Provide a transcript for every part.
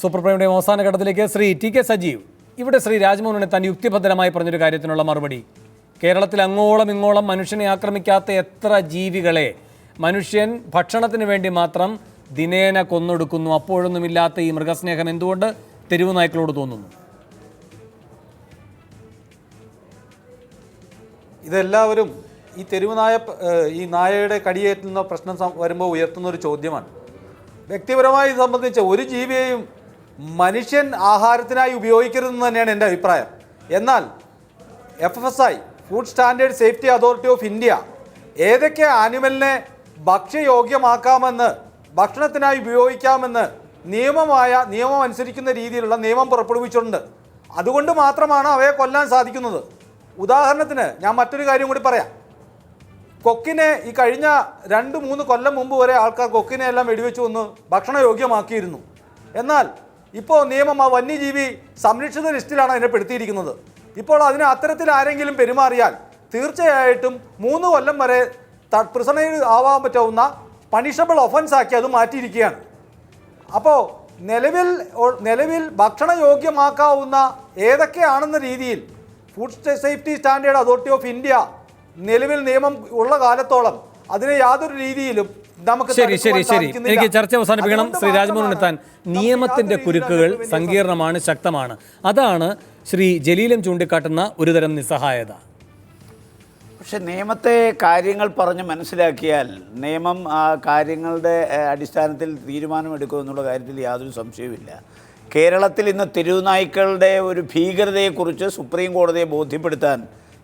Super പ്രൈമിന്റെ അവസാന ഘട്ടത്തിലേക്ക് ശ്രീ ടി കെ സജീവ്. ഇവിടെ ശ്രീ രാജ്മോഹനെ താൻ യുക്തിഭദ്രമായി പറഞ്ഞൊരു കാര്യത്തിനുള്ള മറുപടി. കേരളത്തിൽ അങ്ങോളം ഇങ്ങോളം മനുഷ്യനെ ആക്രമിക്കാത്ത എത്ര ജീവികളെ? മനുഷ്യൻ ഭക്ഷണത്തിന് വേണ്ടി മാത്രം ദിനേന കൊന്നൊടുക്കുന്നു. അപ്പോഴൊന്നുമില്ലാത്ത ഈ മൃഗസ്നേഹം എന്തുകൊണ്ട്? തെരുവു നായ്ക്കളോട് തോന്നുന്നു. ഇതെല്ലാവരും ഈ തെരുവ് നായ ഈ നായയുടെ കടിയേറ്റുന്ന പ്രശ്നം വരുമ്പോൾ ഉയർത്തുന്ന ഒരു ചോദ്യമാണ്. വ്യക്തിപരമായി സംബന്ധിച്ച് ഒരു ജീവിയെയും മനുഷ്യൻ ആഹാരത്തിനായി ഉപയോഗിക്കരുതെന്ന് തന്നെയാണ് എന്റെ അഭിപ്രായം. എന്നാൽ F F S I food standard safety authority of India ഏതൊക്കെ ആനിമലിനെ ഭക്ഷ്യയോഗ്യമാക്കാമെന്ന് ഭക്ഷണത്തിനായി ഉപയോഗിക്കാമെന്ന് നിയമമായ നിയമം അനുസരിക്കുന്ന രീതിയിലുള്ള നിയമം പുറപ്പെടുവിച്ചിട്ടുണ്ട്. അതുകൊണ്ട് മാത്രമാണ് അവയെ കൊല്ലാൻ സാധിക്കുന്നത്. ഉദാഹരണത്തിന് ഞാൻ മറ്റൊരു കാര്യം കൂടി പറയാം. കൊക്കിനെ ഈ കഴിഞ്ഞ രണ്ട് മൂന്ന് കൊല്ലം മുമ്പ് വരെ ആൾക്കാർ കൊക്കിനെ എല്ലാം വെടിവെച്ച് ഒന്ന് ഭക്ഷണയോഗ്യമാക്കിയിരുന്നു. എന്നാൽ ഇപ്പോൾ നിയമം ആ വന്യജീവി സംരക്ഷിത ലിസ്റ്റിലാണ് അതിനെ പെടുത്തിയിരിക്കുന്നത്. ഇപ്പോൾ അതിന് അത്തരത്തിൽ ആരെങ്കിലും പെരുമാറിയാൽ തീർച്ചയായിട്ടും മൂന്ന് കൊല്ലം വരെ പ്രിസണയിൽ ആവാൻ പറ്റാവുന്ന പണിഷബിൾ ഒഫൻസ് ആക്കി അത് മാറ്റിയിരിക്കുകയാണ്. അപ്പോൾ നിലവിൽ നിലവിൽ നിലവിൽ ഭക്ഷണയോഗ്യമാക്കാവുന്ന ഏതൊക്കെയാണെന്ന രീതിയിൽ food safety standard authority of India നിലവിൽ നിയമം ഉള്ള കാലത്തോളം അതിനെ യാതൊരു രീതിയിലും നമുക്ക് ശരി ശരി ശരി. എനിക്ക് ചർച്ച അവസാനിപ്പിക്കണം. ശ്രീ രാജ്മോഹൻ എത്താൻ നിയമത്തിന്റെ കുരുക്കുകൾ സങ്കീർണമാണ് ശക്തമാണ്. അതാണ് ശ്രീ ജലീലം ചൂണ്ടിക്കാട്ടുന്ന ഒരുതരം നിസ്സഹായത. പക്ഷെ നിയമത്തെ കാര്യങ്ങൾ പറഞ്ഞ് മനസ്സിലാക്കിയാൽ നിയമം ആ കാര്യങ്ങളുടെ അടിസ്ഥാനത്തിൽ അടിസ്ഥാനത്തിൽ തീരുമാനമെടുക്കുമെന്നുള്ള കാര്യത്തിൽ യാതൊരു സംശയവുമില്ല. കേരളത്തിൽ ഇന്ന് തെരുവുനായ്ക്കളുടെ ഒരു ഭീകരതയെക്കുറിച്ച് സുപ്രീം കോടതിയെ ബോധ്യപ്പെടുത്താൻ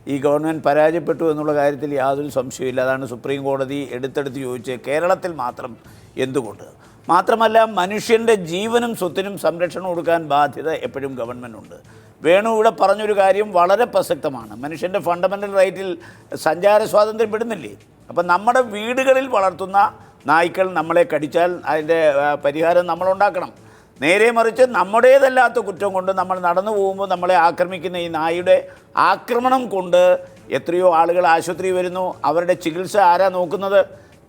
ഈ ഗവൺമെന്റ് പരാജയപ്പെട്ടു എന്നുള്ള കാര്യത്തിൽ യാതൊരു സംശയമില്ല അതാണ് സുപ്രീം കോടതി എടുത്തെടുത്ത് ചോദിച്ചത് കേരളത്തിൽ മാത്രം എന്തുകൊണ്ട്? മാത്രമല്ല മനുഷ്യന്റെ ജീവനും സ്വത്തിനും സംരക്ഷണം കൊടുക്കാൻ ബാധ്യത എപ്പോഴും ഗവൺമെന്റുണ്ട് വേണു ഇവിടെ പറഞ്ഞൊരു കാര്യം വളരെ പ്രസക്തമാണ്. മനുഷ്യന്റെ ഫണ്ടമെന്റൽ റൈറ്റിൽ സഞ്ചാര സ്വാതന്ത്ര്യം പെടുന്നില്ലേ? അപ്പം നമ്മുടെ വീടുകളിൽ വളർത്തുന്ന നായ്ക്കൾ നമ്മളെ കടിച്ചാൽ അതിന്റെ പരിഹാരം നമ്മളുണ്ടാക്കണം നേരെ മറിച്ച് നമ്മുടേതല്ലാത്ത കുറ്റം കൊണ്ട് നമ്മൾ നടന്നു പോകുമ്പോൾ നമ്മളെ ആക്രമിക്കുന്ന ഈ നായുടെ ആക്രമണം കൊണ്ട് എത്രയോ ആളുകൾ ആശുപത്രി വരുന്നു. അവരുടെ ചികിത്സ ആരാ നോക്കുന്നത്?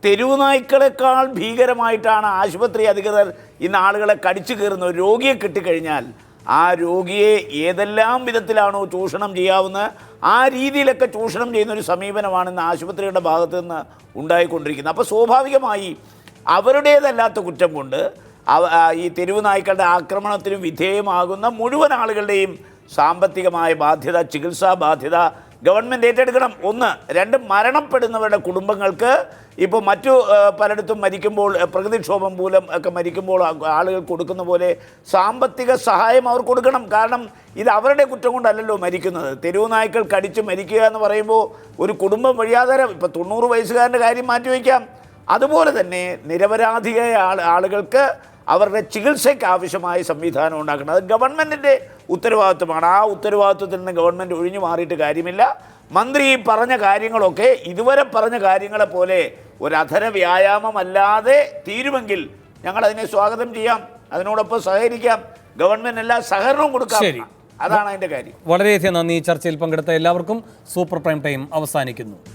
തെരുവ് നായ്ക്കളെക്കാൾ ഭീകരമായിട്ടാണ് ആശുപത്രി അധികൃതർ ഇന്ന് ആളുകളെ കടിച്ചു കയറുന്നത് രോഗിയെ കിട്ടിക്കഴിഞ്ഞാൽ ആ രോഗിയെ ഏതെല്ലാം വിധത്തിലാണോ ചൂഷണം ചെയ്യാവുന്നത് ആ രീതിയിലൊക്കെ ചൂഷണം ചെയ്യുന്ന ഒരു സമീപനമാണ് ഇന്ന് ആശുപത്രിയുടെ ഭാഗത്തു നിന്ന് ഉണ്ടായിക്കൊണ്ടിരിക്കുന്നത്. അപ്പോൾ സ്വാഭാവികമായി അവരുടേതല്ലാത്ത കുറ്റം കൊണ്ട് ഈ തെരുവ് നായ്ക്കളുടെ ആക്രമണത്തിന് വിധേയമാകുന്ന മുഴുവൻ ആളുകളുടെയും സാമ്പത്തികമായ ബാധ്യത ചികിത്സാ ബാധ്യത ഗവൺമെന്റ് ഏറ്റെടുക്കണം. ഒന്ന് രണ്ട് മരണപ്പെടുന്നവരുടെ കുടുംബങ്ങൾക്ക് ഇപ്പോൾ മറ്റു പലയിടത്തും മരിക്കുമ്പോൾ പ്രകൃതിക്ഷോഭം മൂലം ഒക്കെ മരിക്കുമ്പോൾ ആളുകൾ കൊടുക്കുന്ന പോലെ സാമ്പത്തിക സഹായം അവർ കൊടുക്കണം. കാരണം ഇത് അവരുടെ കുറ്റം കൊണ്ടല്ലല്ലോ മരിക്കുന്നത്. തെരുവ് നായ്ക്കൾ കടിച്ച് മരിക്കുക എന്ന് പറയുമ്പോൾ ഒരു കുടുംബം വഴിയാധാരം ഇപ്പോൾ തൊണ്ണൂറ് വയസ്സുകാരന്റെ കാര്യം മാറ്റിവെക്കാം അതുപോലെ തന്നെ നിരപരാധിയായ ആളുകൾക്ക് അവരുടെ ചികിത്സയ്ക്ക് ആവശ്യമായ സംവിധാനം ഉണ്ടാക്കണം. അത് ഗവൺമെന്റിന്റെ ഉത്തരവാദിത്വമാണ്. ആ ഉത്തരവാദിത്വത്തിൽ നിന്ന് ഗവൺമെന്റ് ഒഴിഞ്ഞു മാറിയിട്ട് കാര്യമില്ല. മന്ത്രി ഈ പറഞ്ഞ കാര്യങ്ങളൊക്കെ ഇതുവരെ പറഞ്ഞ കാര്യങ്ങളെ പോലെ ഒരു അധര വ്യായാമമല്ലാതെ തീരുമെങ്കിൽ ഞങ്ങൾ അതിനെ സ്വാഗതം ചെയ്യാം. അതിനോടൊപ്പം സഹകരിക്കാം. ഗവൺമെന്റ് എല്ലാ സഹകരണവും കൊടുക്കാം. അതാണ് അതിന്റെ കാര്യം. വളരെയധികം നന്ദി. ചർച്ചയിൽ പങ്കെടുത്ത എല്ലാവർക്കും സൂപ്പർ പ്രൈം ടൈം അവസാനിക്കുന്നു.